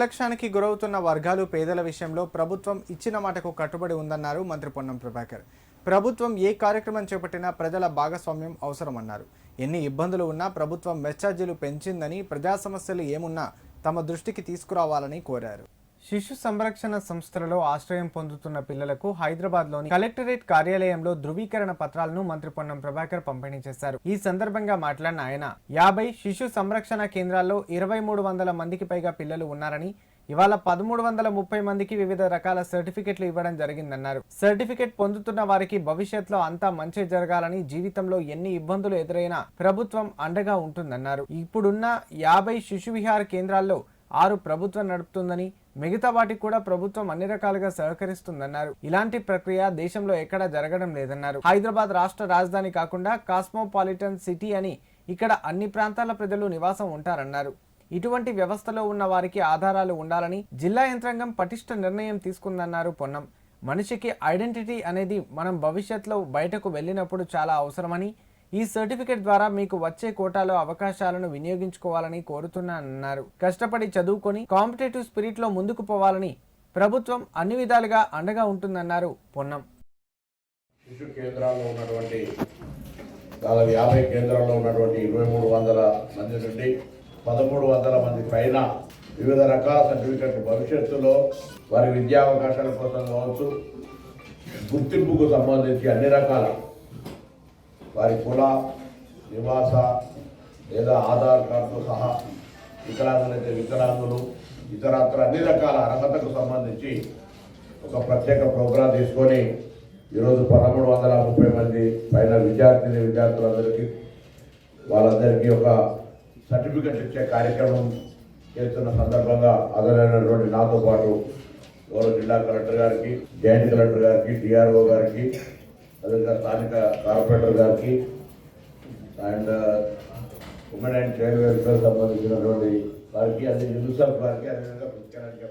నిర్లక్ష్యానికి గురవుతున్న వర్గాలు పేదల విషయంలో ప్రభుత్వం ఇచ్చిన మాటకు కట్టుబడి ఉందన్నారు మంత్రి పొన్నం ప్రభాకర్. ప్రభుత్వం ఏ కార్యక్రమం చేపట్టినా ప్రజల భాగస్వామ్యం అవసరమన్నారు. ఎన్ని ఇబ్బందులు ఉన్నా ప్రభుత్వం మెచ్చార్జీలు పెంచిందని ప్రజా సమస్యలు ఏమున్నా తమ దృష్టికి తీసుకురావాలని కోరారు. శిశు సంరక్షణ సంస్థలలో ఆశ్రయం పొందుతున్న పిల్లలకు హైదరాబాద్లోని కలెక్టరేట్ కార్యాలయంలో ధృవీకరణ పత్రాలను మంత్రి పొన్నం ప్రభాకర్ పంపిణీ చేశారు. ఈ సందర్భంగా మాట్లాడిన ఆయన యాభై శిశు సంరక్షణ కేంద్రాల్లో ఇరవై మూడు వందల మందికి పైగా పిల్లలు ఉన్నారని ఇవాళ పదమూడు వందల ముప్పై మందికి వివిధ రకాల సర్టిఫికెట్లు ఇవ్వడం జరిగిందన్నారు. సర్టిఫికెట్ పొందుతున్న వారికి భవిష్యత్తులో అంతా మంచి జరగాలని జీవితంలో ఎన్ని ఇబ్బందులు ఎదురైనా ప్రభుత్వం అండగా ఉంటుందన్నారు. ఇప్పుడున్న యాభై శిశు విహార కేంద్రాల్లో ఆరు ప్రభుత్వం నడుపుతుందని మిగతా వాటికి కూడా ప్రభుత్వం అన్ని రకాలుగా సహకరిస్తుందన్నారు. ఇలాంటి ప్రక్రియ దేశంలో ఎక్కడా జరగడం లేదన్నారు. హైదరాబాద్ రాష్ట్ర రాజధాని కాకుండా కాస్మోపాలిటన్ సిటీ అని ఇక్కడ అన్ని ప్రాంతాల ప్రజలు నివాసం ఉంటారన్నారు. ఇటువంటి వ్యవస్థలో ఉన్న వారికి ఆధారాలు ఉండాలని జిల్లా యంత్రాంగం పటిష్ట నిర్ణయం తీసుకుందన్నారు పొన్నం. మనిషికి ఐడెంటిటీ అనేది మనం భవిష్యత్తులో బయటకు వెళ్ళినప్పుడు చాలా అవసరమని ఈ సర్టిఫికేట్ ద్వారా మీకు వచ్చే కోటాలో అవకాశాలను వినియోగించుకోవాలని కోరుతున్నానన్నారు. కష్టపడి చదువుకొని కాంపిటేటివ్ స్పిరిట్లో ముందుకు పోవాలని ప్రభుత్వం అన్ని విధాలుగా అండగా ఉంటుందన్నారు పొన్నం. శిశు కేంద్రాల్లో ఉన్నటువంటి దాదాపు యాభై కేంద్రాల్లో ఉన్నటువంటి ఇరవై మూడు వందల మంది నుండి పదమూడు వందల మంది పైన వివిధ రకాల సర్టిఫికెట్లు భవిష్యత్తులో వారి విద్యా అవకాశాల కోసం కావచ్చు గుర్తింపుకు సంబంధించి అన్ని రకాల వారి కుల నివాస లేదా ఆధార్ కార్డుతో సహా వికలాంగులైతే వికలాంగులు ఇతరత్ర అన్ని రకాల అర్హతకు సంబంధించి ఒక ప్రత్యేక ప్రోగ్రాం తీసుకొని ఈరోజు పదమూడు వందల ముప్పై మంది పైన విద్యార్థిని విద్యార్థులందరికీ వాళ్ళందరికీ ఒక సర్టిఫికెట్ ఇచ్చే కార్యక్రమం చేస్తున్న సందర్భంగా అదనైనటువంటి నాతో పాటు గౌరవ జిల్లా కలెక్టర్ గారికి జాయింట్ కలెక్టర్ గారికి డిఆర్ఓ గారికి అదేవిధంగా స్థానిక కార్పొరేటర్ గారికి and uh, women and child welfare సంబంధించినటువంటి వారికి అదే యూనిసెఫ్ వారికి అదేవిధంగా పుస్తకానికి